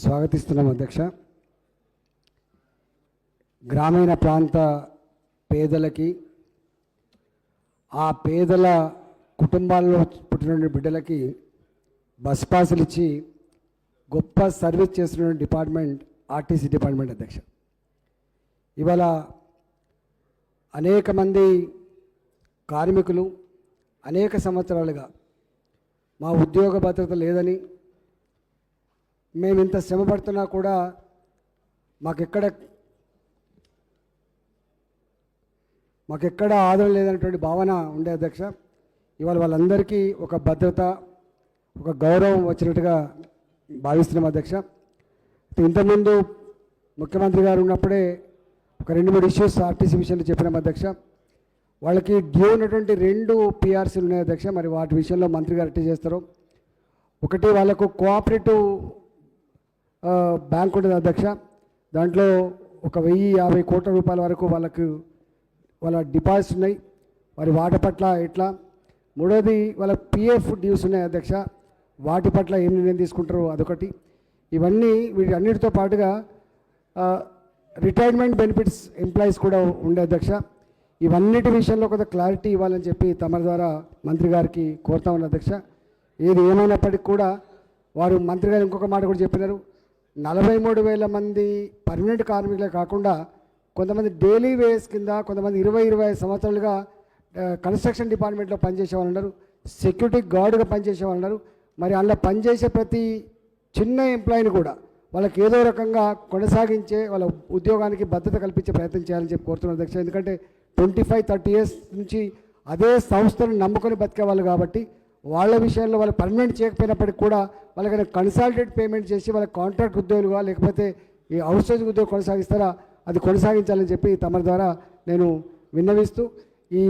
స్వాగతిస్తున్నాం అధ్యక్ష. గ్రామీణ ప్రాంత పేదలకి ఆ పేదల కుటుంబాల్లో పుట్టిన బిడ్డలకి బస్ పాసులు ఇచ్చి గొప్ప సర్వీస్ చేస్తున్న డిపార్ట్మెంట్ ఆర్టీసీ డిపార్ట్మెంట్ అధ్యక్ష. ఇవాళ అనేక మంది కార్మికులు అనేక సంవత్సరాలుగా మా ఉద్యోగ భద్రత లేదని మేము ఇంత శ్రమ పడుతున్నా కూడా మాకెక్కడ మాకెక్కడ ఆదరణ లేదనేటువంటి భావన ఉండే అధ్యక్ష. ఇవాళ వాళ్ళందరికీ ఒక భద్రత ఒక గౌరవం వచ్చినట్టుగా భావిస్తున్నాం అధ్యక్ష. ఇంతకుముందు ముఖ్యమంత్రి గారు ఉన్నప్పుడే ఒక రెండు మూడు ఇష్యూస్ ఆర్టీసీ విషయంలో చెప్పినాం అధ్యక్ష. వాళ్ళకి డ్యూ ఉన్నటువంటి రెండు పిఆర్సీలు ఉన్నాయి అధ్యక్ష. మరి వాటి విషయంలో మంత్రి గారు ఎట్టి చేస్తారు. ఒకటి వాళ్ళకు కోఆపరేటివ్ బ్యాంక్ ఉంటుంది అధ్యక్ష. దాంట్లో ఒక వెయ్యి యాభై కోట్ల రూపాయల వరకు వాళ్ళకు వాళ్ళ డిపాజిట్స్ ఉన్నాయి. వారి వాటి పట్ల ఎట్లా? మూడోది వాళ్ళ పిఎఫ్ డ్యూస్ ఉన్నాయి అధ్యక్ష. వాటి పట్ల ఏం నిర్ణయం తీసుకుంటారో అదొకటి. ఇవన్నీ వీటి అన్నిటితో పాటుగా రిటైర్మెంట్ బెనిఫిట్స్ ఎంప్లాయీస్ కూడా ఉండే అధ్యక్ష. ఇవన్నిటి విషయంలో కొంత క్లారిటీ ఇవ్వాలని చెప్పి తమ ద్వారా మంత్రి గారికి కోరుతా ఉన్న అధ్యక్ష. ఏది ఏమైనప్పటికీ కూడా వారు మంత్రి గారు ఇంకొక మాట కూడా చెప్పినారు. నలభై మూడు వేల మంది పర్మనెంట్ కార్మికులే కాకుండా కొంతమంది డైలీ వేస్ కింద కొంతమంది ఇరవై ఇరవై ఐదు సంవత్సరాలుగా కన్స్ట్రక్షన్ డిపార్ట్మెంట్లో పనిచేసే వాళ్ళు ఉన్నారు సెక్యూరిటీ గార్డుగా పనిచేసే వాళ్ళు ఉన్నారు మరి అందులో పనిచేసే ప్రతి చిన్న ఎంప్లాయీని కూడా వాళ్ళకి ఏదో రకంగా కొనసాగించే వాళ్ళ ఉద్యోగానికి భద్రత కల్పించే ప్రయత్నం చేయాలని చెప్పి కోరుతున్నాను అధ్యక్ష. ఎందుకంటే ట్వంటీ ఫైవ్ థర్టీ ఇయర్స్ నుంచి అదే సంస్థను నమ్ముకొని బతికే వాళ్ళు కాబట్టి వాళ్ళ విషయంలో వాళ్ళు పర్మనెంట్ చేయకపోయినప్పటికీ కూడా వాళ్ళకైనా కన్సాల్టెడ్ పేమెంట్ చేసి వాళ్ళ కాంట్రాక్ట్ ఉద్యోగులుగా లేకపోతే ఈ అవుట్సోర్సింగ్ ఉద్యోగం కొనసాగిస్తారా? అది కొనసాగించాలని చెప్పి తమ ద్వారా నేను విన్నవిస్తూ ఈ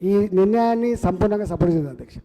ఈ నిర్ణయాన్ని సంపూర్ణంగా సపోర్ట్ చేద్దాం అధ్యక్ష.